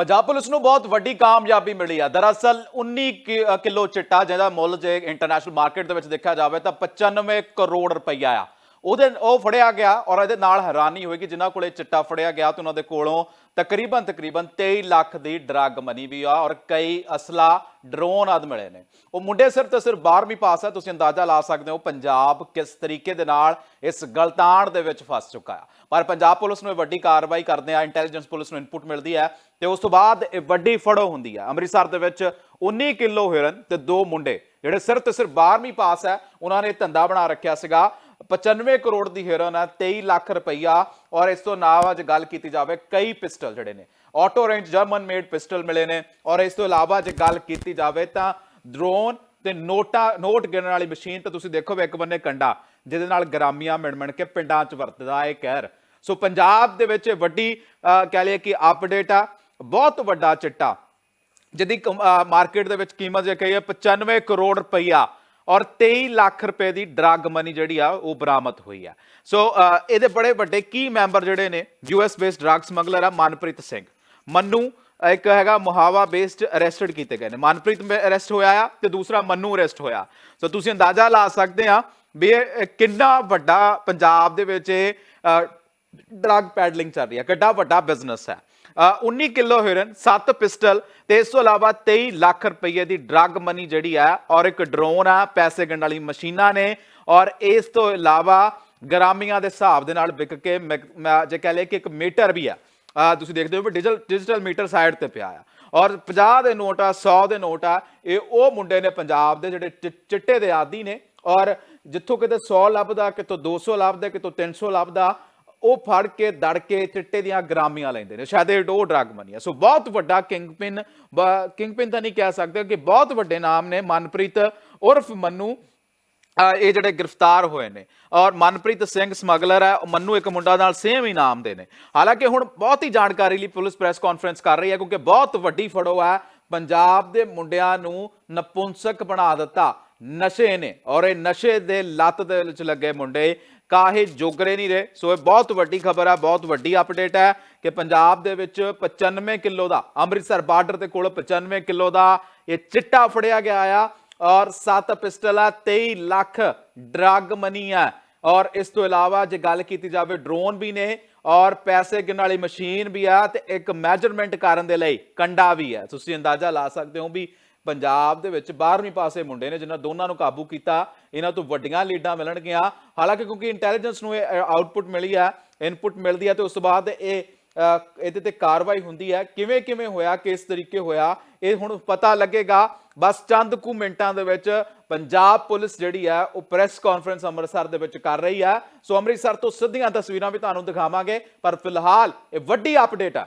Punjab police ਨੂੰ ਬਹੁਤ ਵੱਡੀ ਕਾਮਯਾਬੀ ਮਿਲੀ ਆ। ਦਰਅਸਲ 19 ਕਿ- ਅ, ਕਿਲੋ ਚਿੱਟਾ ਜਿਹਦਾ ਮੁੱਲ ਜੇ ਇੰਟਰਨੈਸ਼ਨਲ ਮਾਰਕੀਟ ਦੇ ਵਿੱਚ ਦੇਖਿਆ ਜਾਵੇ ਤਾਂ 95 ਕਰੋੜ ਰੁਪਈਆ ਆ। ਉਹਦੇ ਉਹ ਫੜਿਆ ਗਿਆ ਔਰ ਇਹਦੇ ਨਾਲ ਹੈਰਾਨੀ ਹੋਏਗੀ ਜਿਨ੍ਹਾਂ ਕੋਲੇ ਚਿੱਟਾ ਫੜਿਆ ਗਿਆ ਤੇ ਉਹਨਾਂ ਦੇ ਕੋਲੋਂ ਤਕਰੀਬਨ ਤਕਰੀਬਨ 23 ਲੱਖ ਦੀ ਡਰੱਗ ਮਨੀ ਵੀ ਆ ਔਰ ਕਈ ਅਸਲਾ ਡਰੋਨ ਆਦ ਮਿਲੇ ਨੇ। ਉਹ ਮੁੰਡੇ ਸਿਰਫ ਤੇ ਸਿਰਫ 12ਵੀਂ ਪਾਸ ਹੈ, ਤੁਸੀਂ ਅੰਦਾਜ਼ਾ ਲਾ ਸਕਦੇ ਹੋ ਪੰਜਾਬ ਕਿਸ ਤਰੀਕੇ ਦੇ ਨਾਲ ਇਸ ਗਲਤਾਨ ਦੇ ਵਿੱਚ ਫਸ ਚੁੱਕਾ ਆ। ਪਰ ਪੰਜਾਬ ਪੁਲਿਸ ਨੂੰ ਇਹ ਵੱਡੀ ਕਾਰਵਾਈ ਕਰਦੇ ਆ ਇੰਟੈਲੀਜੈਂਸ ਪੁਲਿਸ ਨੂੰ ਇਨਪੁਟ ਮਿਲਦੀ ਹੈ ਤੇ ਉਸ ਤੋਂ ਬਾਅਦ ਇਹ ਵੱਡੀ ਫੜੋ ਹੁੰਦੀ ਹੈ ਅੰਮ੍ਰਿਤਸਰ ਦੇ ਵਿੱਚ 19 ਕਿਲੋ ਹਿਰਨ ਤੇ ਦੋ ਮੁੰਡੇ ਜਿਹੜੇ ਸਿਰਫ ਤੇ ਸਿਰਫ 12ਵੀਂ ਪਾਸ ਹੈ, ਉਹਨਾਂ ਨੇ ਧੰਦਾ ਬਣਾ ਰੱਖਿਆ ਸੀਗਾ। 95 ਕਰੋੜ ਦੀ ਹਿਰਨ ਹੈ 23 ਲੱਖ ਰੁਪਈਆ। ਔਰ ਇਸ ਤੋਂ ਇਲਾਵਾ ਜੇ ਗੱਲ ਕੀਤੀ ਜਾਵੇ ਕਈ ਪਿਸਟਲ ਜਿਹੜੇ ਨੇ। Auto range German made pistol ਮਿਲੇ ਨੇ। ਔਰ ਇਸ ਤੋਂ ਇਲਾਵਾ ਜੇ ਗੱਲ ਕੀਤੀ ਜਾਵੇ ਤਾਂ ਡਰੋਨ ਤੇ ਨੋਟਾ ਨੋਟ ਗਿਣਨ ਵਾਲੀ ਮਸ਼ੀਨ ਤਾਂ ਤੁਸੀਂ ਦੇਖੋ ਵੀ ਇੱਕ ਬੰਨੇ ਕੰਡਾ ਜਿਹਦੇ ਨਾਲ ਗ੍ਰਾਮੀਆਂ ਮਿਣਮਿਣ ਕੇ ਪਿੰਡਾਂ 'ਚ ਵਰਤਦਾ ਇਹ ਕਹਿਰ। ਸੋ ਪੰਜਾਬ ਦੇ ਵਿੱਚ ਵੱਡੀ ਅਹ, ਕਹਿ ਲਈਏ ਕਿ ਅਪਡੇਟ ਆ ਬਹੁਤ ਵੱਡਾ ਚਿੱਟਾ। ਜਿਹਦੀ ਮਾਰਕੀਟ ਦੇ ਵਿੱਚ ਕੀਮਤ ਜੇ ਕਹੀਏ 95 ਕਰੋੜ ਰੁਪਈਆ। ਔਰ 23 ਲੱਖ ਰੁਪਏ ਦੀ ਡਰੱਗ ਮਨੀ ਜਿਹੜੀ ਆ, ਉਹ ਬਰਾਮਦ ਹੋਈ ਆ। ਸੋ ਇਹਦੇ ਬੜੇ ਵੱਡੇ ਕੀ ਮੈਂਬਰ ਜਿਹੜੇ ਨੇ? ਯੂਐਸ ਬੇਸਡ ਡਰੱਗ ਸਮਗਲਰ ਆ ਮਨਪ੍ਰੀਤ ਸਿੰਘ। ਮੰਨੂ ਇੱਕ ਹੈਗਾ ਮੁਹਾਵਾ ਬੇਸਡ ਅਰੈਸਟਡ ਕੀਤੇ ਗਏ ਨੇ। ਮਨਪ੍ਰੀਤ ਅਰੈਸਟ ਹੋਇਆ ਆ ਤੇ ਦੂਸਰਾ ਮੰਨੂ ਅਰੈਸਟ ਹੋਇਆ। ਸੋ ਤੁਸੀਂ ਅੰਦਾਜ਼ਾ ਲਾ ਸਕਦੇ ਆ ਵੀ ਇਹ ਕਿੰਨਾ ਵੱਡਾ ਪੰਜਾਬ ਦੇ ਵਿੱਚ ਇਹ ਡਰੱਗ ਪੈਡਲਿੰਗ ਚੱਲ ਰਹੀ ਹੈ ਕਿੱਡਾ ਵੱਡਾ ਬਿਜ਼ਨਸ ਹੈ 19 ਕਿਲੋ ਹੀਰਨ 7 ਪਿਸਟਲ ਤੇ ਇਸ ਤੋਂ ਇਲਾਵਾ 23 ਲੱਖ ਰੁਪਏ ਦੀ ਡਰੱਗ ਮਨੀ ਜਿਹੜੀ ਹੈ ਔਰ ਇੱਕ ਡਰੋਨ ਆ, ਪੈਸੇ ਗਣ ਵਾਲੀ ਮਸ਼ੀਨਾਂ ਨੇ, ਔਰ ਇਸ ਤੋਂ ਇਲਾਵਾ ਗ੍ਰਾਮੀਆਂ ਦੇ ਹਿਸਾਬ ਦੇ ਨਾਲ ਵਿਕ ਕੇ ਮਿਕ- ਮੈਂ ਜੇ ਕਹ ਲਏ ਕਿ ਇੱਕ ਮੀਟਰ ਵੀ ਆ। ਤੁਸੀਂ ਦੇਖਦੇ ਹੋ ਵੀ ਡਿਜੀਟਲ ਡਿਜੀਟਲ ਮੀਟਰ ਸਾਈਡ ਤੇ ਪਿਆ ਆ। ਔਰ 50 ਦੇ ਨੋਟ ਆ 100 ਦੇ ਨੋਟ ਆ, ਇਹ ਉਹ ਮੁੰਡੇ ਨੇ ਪੰਜਾਬ ਦੇ ਜਿਹੜੇ ਚਿ- ਚਿੱਟੇ ਦੇ ਆਦੀ ਨੇ, ਔਰ ਜਿੱਥੋਂ ਕਿਤੇ 100 ਲੱਭਦਾ, ਕਿਤੋਂ 200 ਲੱਭਦਾ, ਕਿਤੋਂ 300 ਲੱਭਦਾ ਉਹ ਫੜ ਕੇ, ਦੜ ਕੇ ਚਿੱਟੇ ਦੀਆਂ ਗ੍ਰਾਮੀਆਂ ਲੈਂਦੇ ਨੇ। ਸ਼ਾਇਦ ਇਹ ਡੋ ਡਰੱਗ ਬਣੀ ਹੈ ਸੋ ਬਹੁਤ ਵੱਡਾ ਕਿੰਗਪਿਨ ਕਿੰਗਪਿਨ ਤਾਂ ਨਹੀਂ ਕਹਿ ਸਕਦੇ ਕਿ ਬਹੁਤ ਵੱਡੇ ਨਾਮ ਨੇ। ਮਨਪ੍ਰੀਤ ਉਰਫ ਮੰਨੂ ਅਹ ਇਹ ਜਿਹੜੇ ਗ੍ਰਿਫਤਾਰ ਹੋਏ ਨੇ। ਔਰ ਮਨਪ੍ਰੀਤ ਸਿੰਘ ਸਮਗਲਰ ਹੈ, ਉਹ ਮੰਨੂ ਇੱਕ ਮੁੰਡਾ ਨਾਲ ਸੇਮ ਹੀ ਨਾਮ ਦੇ ਨੇ। ਹਾਲਾਂਕਿ ਹੁਣ ਬਹੁਤ ਹੀ ਜਾਣਕਾਰੀ ਲਈ ਪੁਲਿਸ ਪ੍ਰੈਸ ਕਾਨਫਰੰਸ ਕਰ ਰਹੀ ਹੈ, ਕਿਉਂਕਿ ਬਹੁਤ ਵੱਡੀ ਫੜੋ ਹੈ। ਪੰਜਾਬ ਦੇ ਮੁੰਡਿਆਂ ਨੂੰ ਨਪੁੰਸਕ ਬਣਾ ਦਿੱਤਾ। ਨਸ਼ੇ ਨੇ ਔਰ ਇਹ ਨਸ਼ੇ ਦੇ ਲੱਤ ਦੇ ਵਿੱਚ ਲੱਗੇ ਮੁੰਡੇ ਕਾਹੇ ਜੋਗਰੇ ਨਹੀਂ ਰਹੇ। ਸੋ ਇਹ ਬਹੁਤ ਵੱਡੀ ਖਬਰ ਹੈ ਬਹੁਤ ਵੱਡੀ ਅਪਡੇਟ ਹੈ ਕਿ ਪੰਜਾਬ ਦੇ ਵਿੱਚ 95 ਕਿਲੋ ਦਾ, ਅੰਮ੍ਰਿਤਸਰ ਬਾਰਡਰ ਦੇ ਕੋਲ 95 ਕਿਲੋ ਦਾ ਇਹ ਚਿੱਟਾ ਫੜਿਆ ਗਿਆ ਆ ਔਰ 7 ਪਿਸਟਲ ਆ 23 ਲੱਖ ਡਰੱਗ ਮਨੀ ਆ। ਔਰ ਇਸ ਤੋਂ ਇਲਾਵਾ ਜੇ ਗੱਲ ਕੀਤੀ ਜਾਵੇ ਡਰੋਨ ਵੀ ਨੇ ਔਰ ਪੈਸੇ ਗਿਣਨ ਵਾਲੀ ਮਸ਼ੀਨ ਵੀ ਆ ਤੇ ਇੱਕ ਮੈਜਰਮੈਂਟ ਕਰਨ ਦੇ ਲਈ ਕੰਡਾ ਵੀ ਹੈ ਤੁਸੀਂ ਅੰਦਾਜ਼ਾ ਲਾ ਸਕਦੇ ਹੋ ਵੀ ਪੰਜਾਬ ਦੇ ਵਿੱਚ 12ਵੀਂ ਪਾਸੇ ਮੁੰਡੇ ਨੇ ਜਿਨ੍ਹਾਂ ਦੋਨਾਂ ਨੂੰ ਕਾਬੂ ਕੀਤਾ। ਇਹਨਾਂ ਤੋਂ ਵੱਡੀਆਂ ਲੀਡਾਂ ਮਿਲਣਗੀਆਂ। ਹਾਲਾਂਕਿ ਕਿਉਂਕਿ ਇੰਟੈਲੀਜੈਂਸ ਨੂੰ ਇਹ ਆਊਟਪੁੱਟ ਮਿਲੀ ਆ ਇਨਪੁੱਟ ਮਿਲਦੀ ਆ ਤੇ ਉਸ ਤੋਂ ਬਾਅਦ ਇਹ ਇਹਦੇ ਤੇ ਕਾਰਵਾਈ ਹੁੰਦੀ ਹੈ ਕਿਵੇਂ ਕਿਵੇਂ ਹੋਇਆ, ਕਿਸ ਤਰੀਕੇ ਹੋਇਆ, ਇਹ ਹੁਣ ਪਤਾ ਲੱਗੇਗਾ। ਬਸ ਚੰਦ ਕੁ ਮਿੰਟਾਂ ਦੇ ਵਿੱਚ ਪੰਜਾਬ ਪੁਲਿਸ ਜਿਹੜੀ ਹੈ ਉਹ ਪ੍ਰੈਸ ਕਾਨਫਰੰਸ ਅੰਮ੍ਰਿਤਸਰ ਦੇ ਵਿੱਚ ਕਰ ਰਹੀ ਹੈ ਸੋ ਅੰਮ੍ਰਿਤਸਰ ਤੋਂ ਸਿੱਧੀਆਂ ਤਸਵੀਰਾਂ ਵੀ ਤੁਹਾਨੂੰ ਦਿਖਾਵਾਂਗੇ, ਪਰ ਫਿਲਹਾਲ ਇਹ ਵੱਡੀ ਅਪਡੇਟ ਹੈ